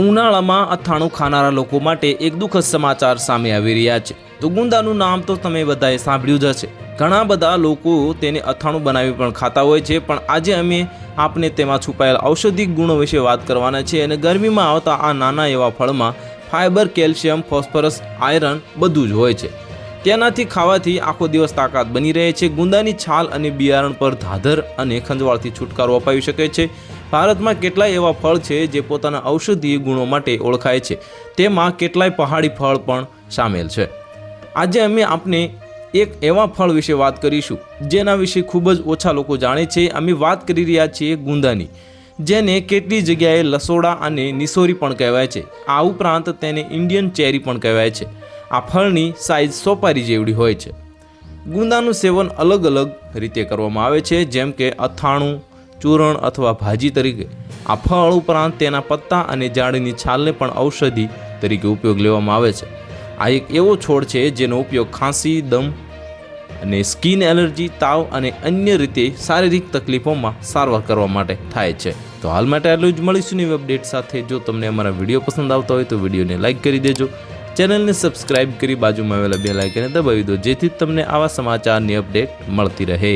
ઉનાળામાં અથાણું ખાનારા લોકો માટે એક દુઃખદ સમાચાર સામે આવી રહ્યા છે. તો ગુંદાનું નામ તો તમે બધાએ સાંભળ્યું જ હશે. ઘણા બધા લોકો તેને અથાણું બનાવી પણ ખાતા હોય છે, પણ આજે અમે આપને તેમાં છુપાયેલા ઔષધિક ગુણો વિશે વાત કરવાના છે અને ગરમીમાં આવતા આ નાના એવા ફળમાં ફાઇબર કેલ્શિયમ, ફોસ્ફરસ, આયરન બધું જ હોય છે. તેનાથી ખાવાથી આખો દિવસ તાકાત બની રહે છે. ગુંદાની છાલ અને બિયારણ પર ધાધર અને ખંજવાળથી છુટકારો અપાવી શકે છે. ભારતમાં કેટલાય એવા ફળ છે જે પોતાના ઔષધીય ગુણો માટે ઓળખાય છે. તેમાં કેટલાય પહાડી ફળ પણ સામેલ છે. આજે અમે આપને એક એવા ફળ વિશે વાત કરીશું, જેના વિશે ખૂબ જ ઓછા લોકો જાણે છે. અમે વાત કરી રહ્યા છીએ ગુંદાની, જેને કેટલી જગ્યાએ લસોડા અને નિસોરી પણ કહેવાય છે. આ ઉપરાંત તેને ઇન્ડિયન ચેરી પણ કહેવાય છે. આ ફળની સાઇઝ સોપારી જેવડી હોય છે. ગુંદાનું સેવન અલગ અલગ રીતે કરવામાં આવે છે, જેમ કે અથાણું ચૂરણ અથવા ભાજી તરીકે. આ ફળ ઉપરાંત તેના પત્તા અને જાળીની છાલને પણ ઔષધિ તરીકે ઉપયોગ લેવામાં આવે છે. આ એક એવો છોડ છે જેનો ઉપયોગ ખાંસી, દમ અને સ્કિન એલર્જી, તાવ અને અન્ય રીતે શારીરિક તકલીફોમાં સારવાર કરવા માટે થાય છે. તો હાલ માટે આટલું જ મળીશું નવી અપડેટ સાથે. જો તમને અમારા વીડિયો પસંદ આવતા હોય તો વિડીયોને લાઇક કરી દેજો. ચેનલને સબસ્ક્રાઇબ કરી બાજુમાં આવેલા બે લાઇકને દબાવી દો, જેથી તમને આવા સમાચારની અપડેટ મળતી રહે.